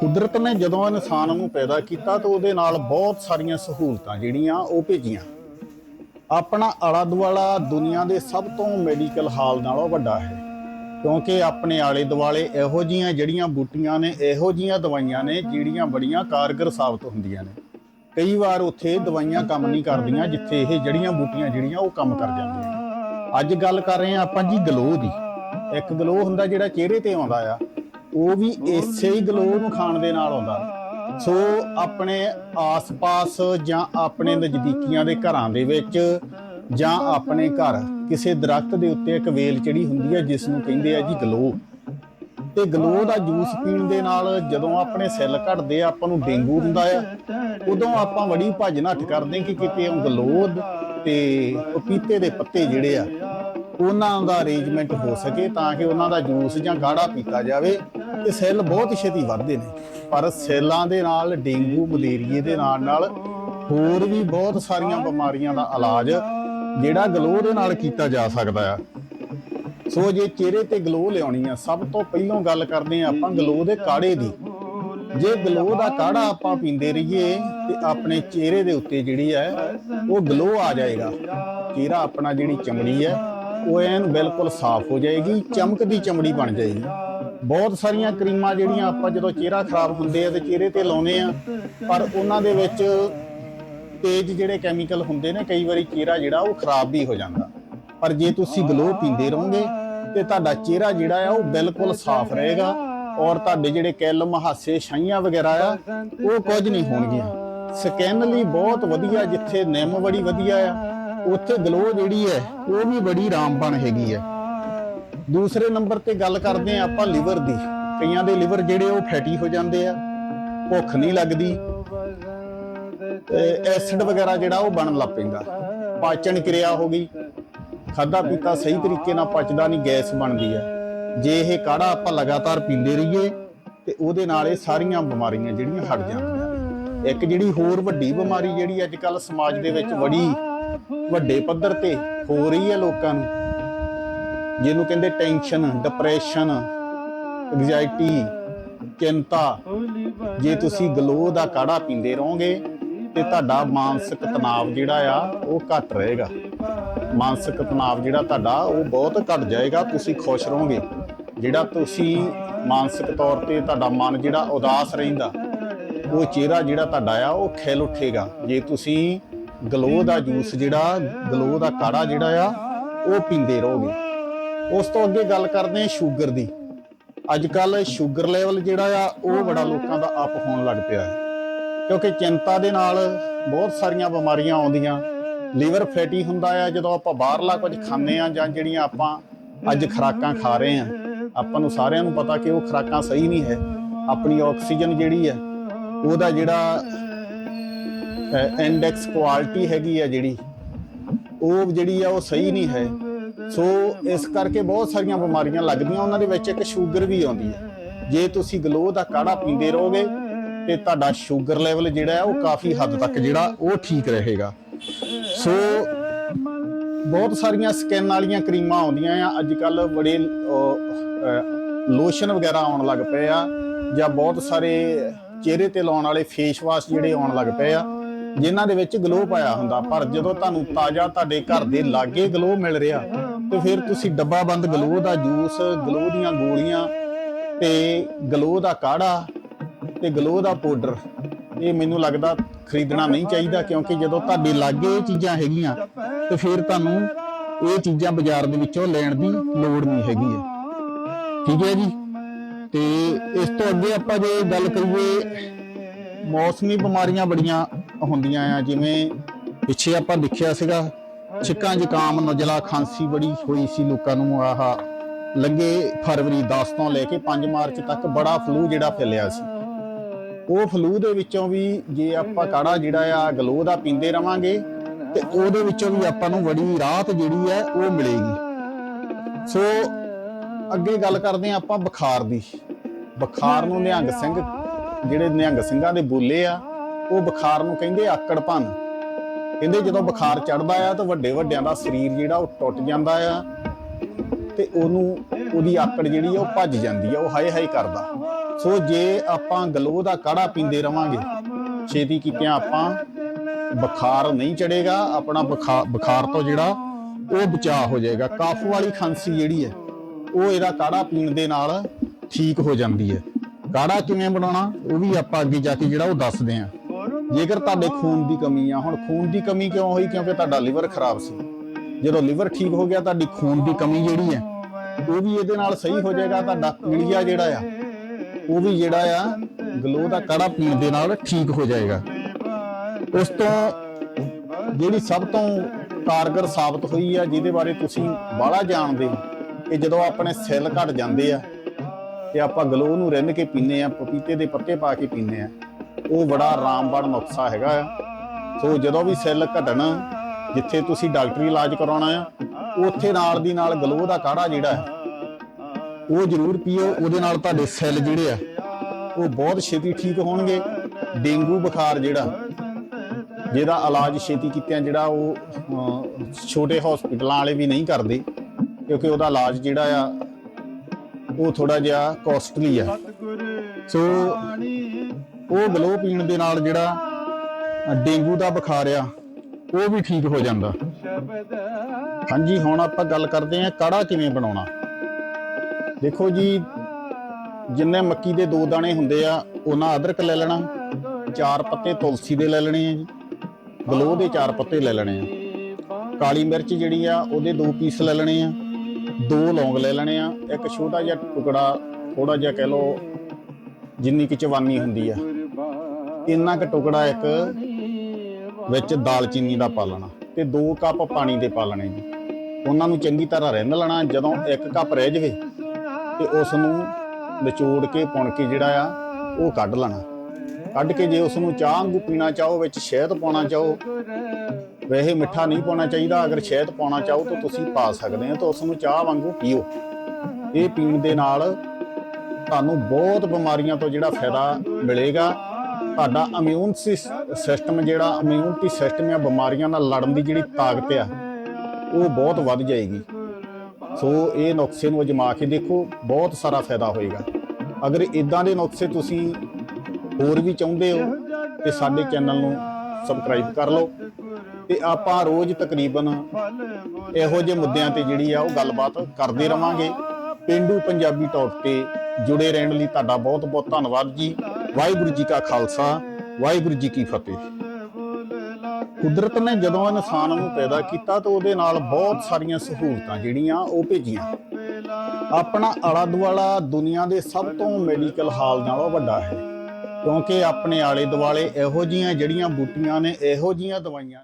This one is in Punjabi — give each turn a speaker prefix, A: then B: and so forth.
A: ਕੁਦਰਤ ਨੇ ਜਦੋਂ ਇਨਸਾਨ ਨੂੰ ਪੈਦਾ ਕੀਤਾ ਤਾਂ ਉਹਦੇ ਨਾਲ ਬਹੁਤ ਸਾਰੀਆਂ ਸਹੂਲਤਾਂ ਜਿਹੜੀਆਂ ਉਹ ਭੇਜੀਆਂ। ਆਪਣਾ ਆਲਾ ਦੁਆਲਾ ਦੁਨੀਆ ਦੇ ਸਭ ਤੋਂ ਮੈਡੀਕਲ ਹਾਲ ਨਾਲੋਂ ਵੱਡਾ ਹੈ, ਕਿਉਂਕਿ ਆਪਣੇ ਆਲੇ ਦੁਆਲੇ ਇਹੋ ਜੀਆਂ ਜਿਹੜੀਆਂ ਬੂਟੀਆਂ ਨੇ, ਇਹੋ ਜੀਆਂ ਦਵਾਈਆਂ ਨੇ ਜਿਹੜੀਆਂ ਬੜੀਆਂ ਕਾਰਗਰ ਸਾਬਤ ਹੁੰਦੀਆਂ ਨੇ। ਕਈ ਵਾਰ ਉੱਥੇ ਦਵਾਈਆਂ ਕੰਮ ਨਹੀਂ ਕਰਦੀਆਂ ਜਿੱਥੇ ਇਹ ਜੜੀਆਂ ਬੂਟੀਆਂ ਜਿਹੜੀਆਂ ਉਹ ਕੰਮ ਕਰ ਜਾਂਦੀਆਂ ਅੱਜ ਗੱਲ ਕਰ ਰਹੇ ਹਾਂ ਆਪਾਂ ਜੀ ਗਲੋ ਦੀ। ਇੱਕ ਗਲੋ ਹੁੰਦਾ ਜਿਹੜਾ ਚਿਹਰੇ ਤੇ ਆਉਂਦਾ ਆ। ਉਹ ਵੀ ਇਸੇ ਹੀ ਗਲੋ ਨੂੰ ਖਾਣ ਦੇ ਨਾਲ ਆਉਂਦਾ। ਸੋ ਆਪਣੇ ਆਸ-ਪਾਸ ਜਾਂ ਆਪਣੇ ਨਜ਼ਦੀਕੀਆਂ ਦੇ ਘਰਾਂ ਦੇ ਵਿੱਚ ਜਾਂ ਆਪਣੇ ਘਰ ਕਿਸੇ ਦਰਖਤ ਦੇ ਉੱਤੇ ਇੱਕ ਵੇਲ ਚੜੀ ਹੁੰਦੀ ਹੈ ਜਿਸ ਨੂੰ ਕਹਿੰਦੇ ਆ ਜੀ ਗਲੋ ਤੇ ਗਲੋ ਦਾ ਜੂਸ ਪੀਣ ਦੇ ਨਾਲ ਜਦੋਂ ਆਪਣੇ ਸੈੱਲ ਘਟਦੇ ਆ ਆਪਾਂ ਨੂੰ ਡੇਂਗੂ ਹੁੰਦਾ ਆ। ਉਦੋਂ ਆਪਾਂ ਬੜੀ ਭੱਜ ਨੱਠ ਕਰਦੇ ਕਿ ਕਿਤੇ ਉਹ ਗਲੋ ਤੇ ਪਪੀਤੇ ਦੇ ਪੱਤੇ ਜਿਹੜੇ ਆ ਉਹਨਾਂ ਦਾ ਅਰੇਂਜਮੈਂਟ ਹੋ ਸਕੇ ਤਾਂ ਕਿ ਉਹਨਾਂ ਦਾ ਜੂਸ ਜਾਂ ਗਾੜਾ ਪੀਤਾ ਜਾਵੇ। ਤੇ ਸੈੱਲ ਬਹੁਤ ਛੇਤੀ ਵੱਧਦੇ ਨੇ। ਪਰ ਸੈੱਲਾਂ ਦੇ ਨਾਲ, ਡੇਂਗੂ, ਮਲੇਰੀਏ ਦੇ ਨਾਲ ਨਾਲ ਹੋਰ ਵੀ ਬਹੁਤ ਸਾਰੀਆਂ ਬਿਮਾਰੀਆਂ ਦਾ ਇਲਾਜ ਜਿਹੜਾ ਗਲੋ ਦੇ ਨਾਲ ਕੀਤਾ ਜਾ ਸਕਦਾ ਆ। ਸੋ ਜੇ ਚਿਹਰੇ ਤੇ ਗਲੋ ਲਿਆਉਣੀ ਆ, ਸਭ ਤੋਂ ਪਹਿਲਾਂ ਗੱਲ ਕਰਦੇ ਆ ਆਪਾਂ ਗਲੋ ਦੇ ਕਾੜੇ ਦੀ। ਜੇ ਗਲੋ ਦਾ ਕਾੜਾ ਆਪਾਂ ਪੀਂਦੇ ਰਹੀਏ ਤੇ ਆਪਣੇ ਚਿਹਰੇ ਦੇ ਉੱਤੇ ਜਿਹੜੀ ਹੈ ਉਹ ਗਲੋ ਆ ਜਾਏਗਾ। ਚਿਹਰਾ ਆਪਣਾ ਜਿਹੜੀ ਚਮੜੀ ਹੈ ਉਹ ਐਨ ਬਿਲਕੁਲ ਸਾਫ਼ ਹੋ ਜਾਏਗੀ, ਚਮਕਦੀ ਚਮੜੀ ਬਣ ਜਾਏਗੀ। ਬਹੁਤ ਸਾਰੀਆਂ ਕਰੀਮਾਂ ਜਿਹੜੀਆਂ ਆਪਾਂ ਜਦੋਂ ਚਿਹਰਾ ਖਰਾਬ ਹੁੰਦੇ ਆ ਤੇ ਚਿਹਰੇ ਤੇ ਲਾਉਨੇ ਆ, ਪਰ ਉਹਨਾਂ ਦੇ ਵਿੱਚ ਤੇਜ਼ ਜਿਹੜੇ ਕੈਮੀਕਲ ਹੁੰਦੇ ਨੇ, ਕਈ ਵਾਰੀ ਚਿਹਰਾ ਜਿਹੜਾ ਉਹ ਖਰਾਬ ਵੀ ਹੋ ਜਾਂਦਾ। ਪਰ ਜੇ ਤੁਸੀਂ ਗਲੋ ਪੀਂਦੇ ਰਹੋਗੇ ਤੇ ਤੁਹਾਡਾ ਚਿਹਰਾ ਜਿਹੜਾ ਆ ਉਹ ਬਿਲਕੁਲ ਸਾਫ਼ ਰਹੇਗਾ ਔਰ ਤੁਹਾਡੇ ਜਿਹੜੇ ਕਿੱਲ ਹਾਸੇ, ਛਾਈਆਂ ਵਗੈਰਾ ਆ, ਉਹ ਕੁਝ ਨਹੀਂ ਹੋਣਗੀਆਂ। ਸਕਿਨ ਲਈ ਬਹੁਤ ਵਧੀਆ, ਜਿੱਥੇ ਨਿੰਮ ਬੜੀ ਵਧੀਆ ਆ, ਉੱਥੇ ਗਲੋ ਜਿਹੜੀ ਹੈ, ਉਹ ਵੀ ਬੜੀ ਰਾਮਬਣ ਹੈਗੀ ਹੈ। ਦੂਸਰੇ ਨੰਬਰ ਤੇ ਗੱਲ ਕਰਦੇ ਆ ਆਪਾਂ ਲਿਵਰ ਦੀ। ਕਈਆਂ ਦੇ ਲਿਵਰ ਜਿਹੜੇ ਉਹ ਫੈਟੀ ਹੋ ਜਾਂਦੇ ਆ, ਭੁੱਖ ਨਹੀਂ ਲੱਗਦੀ ਐਸਿਡ ਵਗੈਰਾ ਜਿਹੜਾ ਉਹ ਬਣਨ ਲੱਗ ਪੈਂਦਾ। ਪਾਚਨ ਕਿਰਿਆ ਹੋ ਗਈ। ਖਾਦਾ ਪੀਤਾ ਸਹੀ ਤਰੀਕੇ ਨਾਲ ਪਚਦਾ ਨਹੀਂ, ਗੈਸ ਬਣਦੀ ਹੈ ਜੇ ਇਹ ਕਾੜਾ ਆਪਾਂ ਲਗਾਤਾਰ ਪੀਂਦੇ ਰਹੀਏ, ਤੇ ਉਹਦੇ ਨਾਲ ਇਹ ਸਾਰੀਆਂ ਬਿਮਾਰੀਆਂ ਜਿਹੜੀਆਂ ਹਟ ਜਾਂਦੀਆਂ। ਇੱਕ ਜਿਹੜੀ ਹੋਰ ਵੱਡੀ ਬਿਮਾਰੀ ਜਿਹੜੀ ਅੱਜ ਕੱਲ ਸਮਾਜ ਦੇ ਵਿੱਚ ਬੜੀ ਵੱਡੇ ਪੱਧਰ ਤੇ ਹੋ ਰਹੀ ਹੈ ਲੋਕਾਂ ਨੂੰ ਜਿਹਨੂੰ ਕਹਿੰਦੇ ਟੈਨਸ਼ਨ ਡਿਪਰੈਸ਼ਨ ਐਂਗਜ਼ਾਇਟੀ ਚਿੰਤਾ। ਜੇ ਤੁਸੀਂ ਗਲੋ ਦਾ ਕਾੜਾ ਪੀਂਦੇ ਰਹੋਗੇ, ਤੇ ਤੁਹਾਡਾ ਮਾਨਸਿਕ ਤਣਾਅ ਜਿਹੜਾ ਆ, ਉਹ ਘਟ ਰਹੇਗਾ। ਮਾਨਸਿਕ ਤਣਾਅ ਜਿਹੜਾ ਤੁਹਾਡਾ, ਉਹ ਬਹੁਤ ਘਟ ਜਾਏਗਾ, ਤੁਸੀਂ ਖੁਸ਼ ਰਹੋਗੇ। ਜਿਹੜਾ ਤੁਸੀਂ ਮਾਨਸਿਕ ਤੌਰ ਤੇ ਤੁਹਾਡਾ ਮਨ ਜਿਹੜਾ ਉਦਾਸ ਰਹਿੰਦਾ, ਉਹ ਚਿਹਰਾ ਜਿਹੜਾ ਤੁਹਾਡਾ ਆ, ਉਹ ਖਿਲ ਉੱਠੇਗਾ। ਜੇ ਤੁਸੀਂ ਗਲੋ ਦਾ ਜੂਸ ਜਿਹੜਾ, ਗਲੋ ਦਾ ਕਾੜਾ ਜਿਹੜਾ ਆ, ਉਹ ਪੀਂਦੇ ਰਹੋਗੇ। ਉਸ ਤੋਂ ਅੱਗੇ ਗੱਲ ਕਰਦੇ ਹਾਂ ਸ਼ੂਗਰ ਦੀ। ਅੱਜ ਕੱਲ ਸ਼ੂਗਰ ਲੈਵਲ ਜਿਹੜਾ ਆ, ਉਹ ਬੜਾ ਲੋਕਾਂ ਦਾ ਅਪ ਹੋਣ ਲੱਗ ਪਿਆ ਹੈ। ਕਿਉਂਕਿ ਚਿੰਤਾ ਦੇ ਨਾਲ ਬਹੁਤ ਸਾਰੀਆਂ ਬਿਮਾਰੀਆਂ ਆਉਂਦੀਆਂ। ਲੀਵਰ ਫੈਟੀ ਹੁੰਦਾ ਆ, ਜਦੋਂ ਆਪਾਂ ਬਾਹਰਲਾ ਕੁਝ ਖਾਂਦੇ ਆ ਜਾਂ ਜਿਹੜੀਆਂ ਆਪਾਂ ਅੱਜ ਖੁਰਾਕਾਂ ਖਾ ਰਹੇ ਆ ਆਪਾਂ ਨੂੰ ਸਾਰਿਆਂ ਨੂੰ ਪਤਾ ਕਿ ਉਹ ਖੁਰਾਕਾਂ ਸਹੀ ਨਹੀਂ ਹੈ। ਆਪਣੀ ਆਕਸੀਜਨ ਜਿਹੜੀ ਹੈ, ਉਹਦਾ ਜਿਹੜਾ ਇੰਡੈਕਸ ਕੁਆਲਿਟੀ ਹੈਗੀ ਆ ਜਿਹੜੀ, ਉਹ ਜਿਹੜੀ ਆ, ਉਹ ਸਹੀ ਨਹੀਂ ਹੈ। ਸੋ ਇਸ ਕਰਕੇ ਬਹੁਤ ਸਾਰੀਆਂ ਬਿਮਾਰੀਆਂ ਲੱਗਦੀਆਂ ਉਹਨਾਂ ਦੇ ਵਿੱਚ, ਇੱਕ ਸ਼ੂਗਰ ਵੀ ਆਉਂਦੀ ਹੈ। ਜੇ ਤੁਸੀਂ ਗਲੋ ਦਾ ਕਾੜਾ ਪੀਂਦੇ ਰਹੋਗੇ ਤੇ ਤੁਹਾਡਾ ਸ਼ੂਗਰ ਲੈਵਲ ਜਿਹੜਾ ਹੈ ਉਹ ਕਾਫੀ ਹੱਦ ਤੱਕ ਜਿਹੜਾ ਉਹ ਠੀਕ ਰਹੇਗਾ। ਸੋ ਬਹੁਤ ਸਾਰੀਆਂ ਸਕਿਨ ਵਾਲੀਆਂ ਕਰੀਮਾਂ ਆਉਂਦੀਆਂ ਆ। ਅੱਜ ਕੱਲ ਬੜੇ ਲੋਸ਼ਨ ਵਗੈਰਾ ਆਉਣ ਲੱਗ ਪਏ ਆ ਜਾਂ ਬਹੁਤ ਸਾਰੇ ਚਿਹਰੇ ਤੇ ਲਾਉਣ ਵਾਲੇ ਫੇਸ ਵਾਸ਼ ਜਿਹੜੇ ਆਉਣ ਲੱਗ ਪਏ ਆ, ਜਿਨ੍ਹਾਂ ਦੇ ਵਿੱਚ ਗਲੋ ਪਾਇਆ ਹੁੰਦਾ। ਪਰ ਜਦੋਂ ਤੁਹਾਨੂੰ ਤਾਜ਼ਾ ਤੁਹਾਡੇ ਘਰ ਦੇ ਲਾਗੇ ਗਲੋ ਮਿਲ ਰਿਹਾ ਤੇ ਫਿਰ ਤੁਸੀਂ ਡੱਬਾ ਬੰਦ ਗਲੋ ਦਾ ਜੂਸ ਗਲੋ ਦੀਆਂ ਗੋਲੀਆਂ ਤੇ ਗਲੋ ਦਾ ਕਾੜਾ ਤੇ ਗਲੋ ਦਾ ਪਾਊਡਰ। ਇਹ ਮੈਨੂੰ ਲੱਗਦਾ ਖਰੀਦਣਾ ਨਹੀਂ ਚਾਹੀਦਾ ਕਿਉਂਕਿ ਜਦੋਂ ਤੁਹਾਡੇ ਲਾਗੇ ਇਹ ਚੀਜ਼ਾਂ ਹੈਗੀਆਂ ਤੇ ਫਿਰ ਤੁਹਾਨੂੰ ਇਹ ਚੀਜ਼ਾਂ ਬਾਜ਼ਾਰ ਦੇ ਵਿੱਚੋਂ ਲੈਣ ਦੀ ਲੋੜ ਨਹੀਂ ਹੈਗੀ ਹੈ। ਠੀਕ ਹੈ ਜੀ? ਤੇ ਇਸ ਤੋਂ ਅੱਗੇ ਆਪਾਂ ਜੇ ਗੱਲ ਕਰੀਏ, ਮੌਸਮੀ ਬਿਮਾਰੀਆਂ ਬੜੀਆਂ ਹੁੰਦੀਆਂ ਆ, ਜਿਵੇਂ ਪਿੱਛੇ ਆਪਾਂ ਦੇਖਿਆ ਸੀਗਾ ਛਿੱਕਾਂ ਜ਼ੁਕਾਮ ਨਜ਼ਲਾ ਖਾਂਸੀ ਬੜੀ ਹੋਈ ਸੀ ਲੋਕਾਂ ਨੂੰ, ਆਹ। ਲੰਗੇ ਫਰਵਰੀ 10 ਤੋਂ ਲੈ ਕੇ 5 ਮਾਰਚ ਤੱਕ ਬੜਾ ਫਲੂ ਜਿਹੜਾ ਫੈਲਿਆ ਸੀ। ਉਹ ਫਲੂ ਦੇ ਵਿੱਚੋਂ ਵੀ ਜੇ ਆਪਾਂ ਕਾੜਾ ਜਿਹੜਾ ਆ ਗਲੋ ਦਾ ਪੀਂਦੇ ਰਵਾਂਗੇ, ਤੇ ਉਹਦੇ ਵਿੱਚੋਂ ਵੀ ਆਪਾਂ ਨੂੰ ਬੜੀ ਰਾਹਤ ਜਿਹੜੀ ਹੈ ਉਹ ਮਿਲੇਗੀ। ਸੋ ਅੱਗੇ ਗੱਲ ਕਰਦੇ ਆ ਆਪਾਂ ਬੁਖਾਰ ਦੀ। ਬੁਖਾਰ ਨੂੰ ਨਿਹੰਗ ਸਿੰਘ, ਜਿਹੜੇ ਨਿਹੰਗ ਸਿੰਘਾਂ ਦੇ ਬੋਲੇ ਆ, ਉਹ ਬੁਖਾਰ ਨੂੰ ਕਹਿੰਦੇ ਆਕੜਪਨ। ਕਹਿੰਦੇ ਜਦੋਂ ਬੁਖਾਰ ਚੜਦਾ ਆ ਤਾਂ ਵੱਡੇ ਵੱਡਿਆਂ ਦਾ ਸਰੀਰ ਜਿਹੜਾ ਉਹ ਟੁੱਟ ਜਾਂਦਾ ਆ ਤੇ ਉਹਨੂੰ, ਉਹਦੀ ਆਕੜ ਜਿਹੜੀ ਆ ਉਹ ਭੱਜ ਜਾਂਦੀ ਆ, ਉਹ ਹਾਏ ਹਾਏ ਕਰਦਾ। ਸੋ ਜੇ ਆਪਾਂ ਗਲੋ ਦਾ ਕਾੜਾ ਪੀਂਦੇ ਰਵਾਂਗੇ, ਛੇਤੀ ਕੀਤਿਆਂ ਆਪਾਂ ਬੁਖਾਰ ਨਹੀਂ ਚੜੇਗਾ ਆਪਣਾ ਬੁਖਾਰ ਬੁਖਾਰ ਤੋਂ ਜਿਹੜਾ ਉਹ ਬਚਾਅ ਹੋ ਜਾਏਗਾ। ਕਫ ਵਾਲੀ ਖਾਂਸੀ ਜਿਹੜੀ ਹੈ ਉਹ ਇਹਦਾ ਕਾੜਾ ਪੀਣ ਦੇ ਨਾਲ ਠੀਕ ਹੋ ਜਾਂਦੀ ਹੈ ਕਾੜਾ ਕਿਵੇਂ ਬਣਾਉਣਾ, ਉਹ ਵੀ ਆਪਾਂ ਅੱਗੇ ਜਾ ਕੇ ਜਿਹੜਾ ਉਹ ਦੱਸਦੇ ਹਾਂ ਜੇਕਰ ਤੁਹਾਡੇ ਖੂਨ ਦੀ ਕਮੀ ਆ, ਹੁਣ ਖੂਨ ਦੀ ਕਮੀ ਕਿਉਂ ਹੋਈ? ਕਿਉਂਕਿ ਤੁਹਾਡਾ ਲਿਵਰ ਖਰਾਬ ਸੀ। ਜਦੋਂ ਲਿਵਰ ਠੀਕ ਹੋ ਗਿਆ, ਤੁਹਾਡੀ ਖੂਨ ਦੀ ਕਮੀ ਜਿਹੜੀ ਹੈ, ਉਹ ਵੀ ਇਹਦੇ ਨਾਲ ਸਹੀ ਹੋ ਜਾਏਗਾ। ਤੁਹਾਡਾ ਪੀਲੀਆ ਜਿਹੜਾ ਆ, ਉਹ ਵੀ ਜਿਹੜਾ ਆ ਗਲੋ ਦਾ ਕੜਾ ਪੀਣ ਦੇ ਨਾਲ ਠੀਕ ਹੋ ਜਾਏਗਾ। ਉਸ ਤੋਂ ਜਿਹੜੀ ਸਭ ਤੋਂ ਕਾਰਗਰ ਸਾਬਤ ਹੋਈ ਆ, ਜਿਹਦੇ ਬਾਰੇ ਤੁਸੀਂ ਬਾਹਲਾ ਜਾਣਦੇ ਹੋ ਕਿ ਜਦੋਂ ਆਪਣੇ ਸੈੱਲ ਘਟ ਜਾਂਦੇ ਆ, ਤੇ ਆਪਾਂ ਗਲੋ ਨੂੰ ਰਿੰਨ ਕੇ ਪੀਨੇ ਆ, ਪਪੀਤੇ ਦੇ ਪੱਤੇ ਪਾ ਕੇ ਪੀਨੇ ਆ ਉਹ ਬੜਾ ਰਾਮਬਾਣ ਨੁਕਸਾ ਹੈਗਾ ਆ। ਸੋ ਜਦੋਂ ਵੀ ਸੈੱਲ ਘਟਣ, ਜਿੱਥੇ ਤੁਸੀਂ ਡਾਕਟਰੀ ਇਲਾਜ ਕਰਾਉਣਾ ਆ, ਉੱਥੇ ਨਾਲ ਦੀ ਨਾਲ ਗਲੋ ਦਾ ਕਾੜਾ ਜਿਹੜਾ ਹੈ, ਉਹ ਜ਼ਰੂਰ ਪੀਓ, ਉਹਦੇ ਨਾਲ ਤੁਹਾਡੇ ਸੈੱਲ ਜਿਹੜੇ ਆ, ਉਹ ਬਹੁਤ ਛੇਤੀ ਠੀਕ ਹੋਣਗੇ। ਡੇਂਗੂ ਬੁਖਾਰ ਜਿਹੜਾ, ਜਿਹਦਾ ਇਲਾਜ ਛੇਤੀ ਕੀਤਿਆਂ ਜਿਹੜਾ ਉਹ ਛੋਟੇ ਹਸਪੀਟਲਾਂ ਵਾਲੇ ਵੀ ਨਹੀਂ ਕਰਦੇ, ਕਿਉਂਕਿ ਉਹਦਾ ਇਲਾਜ ਜਿਹੜਾ ਆ, ਉਹ ਥੋੜਾ ਜਿਹਾ ਕੋਸਟਲੀ ਆ। ਸੋ ਉਹ ਗਲੋ ਪੀਣ ਦੇ ਨਾਲ ਜਿਹੜਾ ਡੇਂਗੂ ਦਾ ਬੁਖਾਰ ਆ ਉਹ ਵੀ ਠੀਕ ਹੋ ਜਾਂਦਾ। ਹਾਂਜੀ, ਹੁਣ ਆਪਾਂ ਗੱਲ ਕਰਦੇ ਹਾਂ ਕਾੜਾ ਕਿਵੇਂ ਬਣਾਉਣਾ। ਦੇਖੋ ਜੀ, ਜਿੰਨੇ ਮੱਕੀ ਦੇ ਦੋ ਦਾਣੇ ਹੁੰਦੇ ਆ, ਉਹਨਾਂ ਅਦਰਕ ਲੈ ਲੈਣਾ, ਚਾਰ ਪੱਤੇ ਤੁਲਸੀ ਦੇ ਲੈ ਲੈਣੇ ਆ ਜੀ, ਗਲੋ ਦੇ ਚਾਰ ਪੱਤੇ ਲੈ ਲੈਣੇ ਆ। ਕਾਲੀ ਮਿਰਚ ਜਿਹੜੀ ਆ, ਉਹਦੇ ਦੋ ਪੀਸ ਲੈ ਲੈਣੇ ਆ, ਦੋ ਲੌਂਗ ਲੈ ਲੈਣੇ ਆ, ਇੱਕ ਛੋਟਾ ਜਿਹਾ ਟੁਕੜਾ ਥੋੜਾ ਜਿਹਾ ਕਹਿ ਲਓ, ਜਿੰਨੀ ਕਿ ਚਵਾਨੀ ਹੁੰਦੀ ਆ। ਇੰਨਾ ਕੁ ਟੁਕੜਾ ਇੱਕ ਵਿੱਚ ਦਾਲਚੀਨੀ ਦਾ ਪਾ ਲੈਣਾ ਤੇ 2 ਕੱਪ ਪਾਣੀ ਦੇ ਪਾ ਲੈਣੇ ਜੀ। ਉਹਨਾਂ ਨੂੰ ਚੰਗੀ ਤਰ੍ਹਾਂ ਰਿੰਨ ਲੈਣਾ, ਜਦੋਂ ਇੱਕ ਕੱਪ ਰਹਿ ਜਵੇ ਤੇ ਉਸ ਨੂੰ ਨਿਚੋੜ ਕੇ, ਪੁਣ ਕੇ ਜਿਹੜਾ ਆ, ਉਹ ਕੱਢ ਲੈਣਾ। ਕੱਢ ਕੇ ਜੇ ਉਸ ਨੂੰ ਚਾਹ ਵਾਂਗੂ ਪੀਣਾ ਚਾਹੋ, ਵਿੱਚ ਸ਼ਹਿਦ ਪਾਉਣਾ ਚਾਹੋ, ਵੈਸੇ ਮਿੱਠਾ ਨਹੀਂ ਪਾਉਣਾ ਚਾਹੀਦਾ। ਅਗਰ ਸ਼ਹਿਦ ਪਾਉਣਾ ਚਾਹੋ ਤਾਂ ਤੁਸੀਂ ਪਾ ਸਕਦੇ ਹੋ ਤਾਂ ਉਸ ਨੂੰ ਚਾਹ ਵਾਂਗੂ ਪੀਓ। ਇਹ ਪੀਣ ਦੇ ਨਾਲ ਤੁਹਾਨੂੰ ਬਹੁਤ ਬਿਮਾਰੀਆਂ ਤੋਂ ਜਿਹੜਾ ਫਾਇਦਾ ਮਿਲੇਗਾ। ਤੁਹਾਡਾ ਇਮਿਊਨ ਸਿਸਟਮ ਜਿਹੜਾ ਇਮਿਊਨਿਟੀ ਸਿਸਟਮ ਆ ਬਿਮਾਰੀਆਂ ਨਾਲ ਲੜਨ ਦੀ ਜਿਹੜੀ ਤਾਕਤ ਆ, ਉਹ ਬਹੁਤ ਵੱਧ ਜਾਏਗੀ। ਸੋ ਇਹ ਨੁਕਸੇ ਨੂੰ ਅਜਮਾ ਕੇ ਦੇਖੋ, ਬਹੁਤ ਸਾਰਾ ਫਾਇਦਾ ਹੋਏਗਾ। ਅਗਰ ਇਦਾਂ ਦੇ ਨੁਕਸੇ ਤੁਸੀਂ ਹੋਰ ਵੀ ਚਾਹੁੰਦੇ ਹੋ, ਤੇ ਸਾਡੇ ਚੈਨਲ ਨੂੰ ਸਬਸਕ੍ਰਾਈਬ ਕਰ ਲਓ। ਤੇ ਆਪਾਂ ਰੋਜ਼ ਤਕਰੀਬਨ ਇਹੋ ਜਿਹੇ ਮੁੱਦਿਆਂ ਤੇ ਜਿਹੜੀ ਆ, ਉਹ ਗੱਲਬਾਤ ਕਰਦੇ ਰਵਾਂਗੇ। ਪਿੰਡੂ ਪੰਜਾਬੀ ਟਾਕ ਤੇ ਜੁੜੇ ਰਹਿਣ ਲਈ ਤੁਹਾਡਾ ਬਹੁਤ ਬਹੁਤ ਧੰਨਵਾਦ ਜੀ। ਵਾਹਿਗੁਰੂ ਜੀ ਕਾ ਖਾਲਸਾ, ਵਾਹਿਗੁਰੂ ਜੀ ਕੀ ਫਤਿਹ। ਕੁਦਰਤ ਨੇ ਜਦੋਂ ਇਨਸਾਨ ਨੂੰ ਪੈਦਾ ਕੀਤਾ ਤਾਂ ਉਹਦੇ ਨਾਲ ਬਹੁਤ ਸਾਰੀਆਂ ਸਹੂਲਤਾਂ ਜਿਹੜੀਆਂ ਉਹ ਭੇਜੀਆਂ। ਆਪਣਾ ਆਲਾ ਦੁਆਲਾ ਦੁਨੀਆ ਦੇ ਸਭ ਤੋਂ ਮੈਡੀਕਲ ਹਾਲ ਨਾਲੋਂ ਵੱਡਾ ਹੈ। ਕਿਉਂਕਿ ਆਪਣੇ ਆਲੇ ਦੁਆਲੇ ਇਹੋ ਜੀਆਂ ਜਿਹੜੀਆਂ ਬੂਟੀਆਂ ਨੇ, ਇਹੋ ਜੀਆਂ ਦਵਾਈਆਂ